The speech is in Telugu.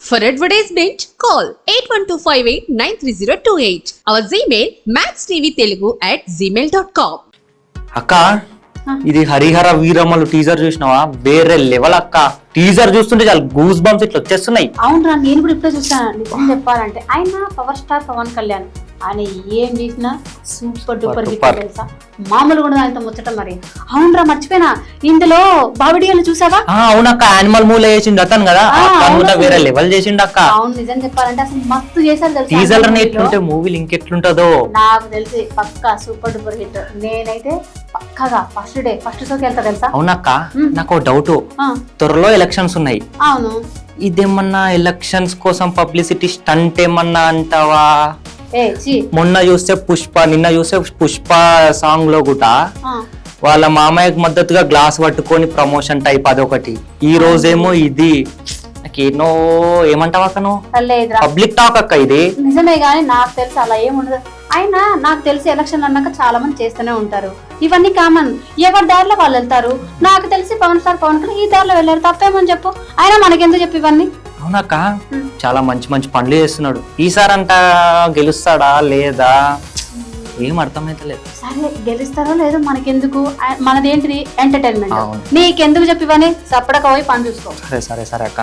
For advertisement, call 8125893028. Our Gmail, maxtvtelugu at gmail.com. అక్క ఇది హరిహర వీరమ్మలు టీజర్ చూసినావా? వేరే లెవెల్ అక్క. టీజర్ చూస్తుంటే చాలా గూస్ బంప్స్ ఇట్లా వచ్చేస్తున్నాయి. అవునరా నేను కూడా ఇప్పుడే చూసాను నిజం చెప్పాలంటే. ఆయన పవర్ స్టార్ పవన్ కళ్యాణ్. ఆయన ఏం చేసినా సూపర్ డూపర్ హిట్. తెలుసా? మామూలు కూడా ఆయనతో ముచ్చట మరి. అవునరా మర్చిపోయినా? ఇందులో బావిడియాలు చూసావా? అవునక్క యానిమల్ మూల చేసిండు అతను కదా. వేరే లెవెల్ చేసిండు అక్క. అవును నిజం చెప్పాలంటే అసలు మస్తు చేశారు తెలుసా టీజర్. ఎట్లుంటే మూవీలు? ఇంకెట్లుంటదో నాకు తెలిసి పక్కా సూపర్ డూపర్ హిట్ నేనైతే పక్కగా ఫస్ట్ డే ఫస్ట్ షోకి వెళ్తా తెలుసా? అవునక్క. నాకు డౌట్ త్వరలో ఎలక్షన్స్ ఉన్నాయి. అవును. ఇదేమన్నా ఎలక్షన్స్ కోసం పబ్లిసిటీ స్టంట్ ఏమన్నా అంటావా? మొన్న చూస్తే పుష్ప నిన్న చూస్తే పుష్ప సాంగ్లో కూడా వాళ్ళ మామయ్యకు మద్దతుగా గ్లాస్ పట్టుకొని ప్రమోషన్ టైప్ అదొకటి. ఈ రోజేమో ఇది. నాకేనో ఏమంటావా అక్కను పబ్లిక్ టాక్ అక్క ఇది. నిజమే గానీ నాకు తెలిసి అలా ఏముండదు. అయినా నాకు తెలిసి ఎలక్షన్ అన్నాక చాలా మంది చేస్తూనే ఉంటారు. ఇవన్నీ కామన్. ఎవరి దారిలో వాళ్ళు వెళ్తారు? నాకు తెలిసి పవన్ స్టార్ పవన్ కళ్యాణ్ ఈ దారిలో వెళ్ళారు. తప్పేమని చెప్పు. అయినా మనకెందుకు చెప్పు ఇవన్నీ? అవునక్క? మ్. చాలా మంచి మంచి పనులు చేస్తున్నాడు. ఈసారి అంట గెలుస్తాడా? లేదా? ఏం అర్థమైతలేదు. సరే గెలుస్తారో లేదో మనకెందుకు? మనదేంటిది? ఎంటర్టైన్మెంట్. నీకెందుకు చెప్పి ఇవన్నీ సప్పడక పోయి పని చూసుకో. సరే సరే సరే అక్క.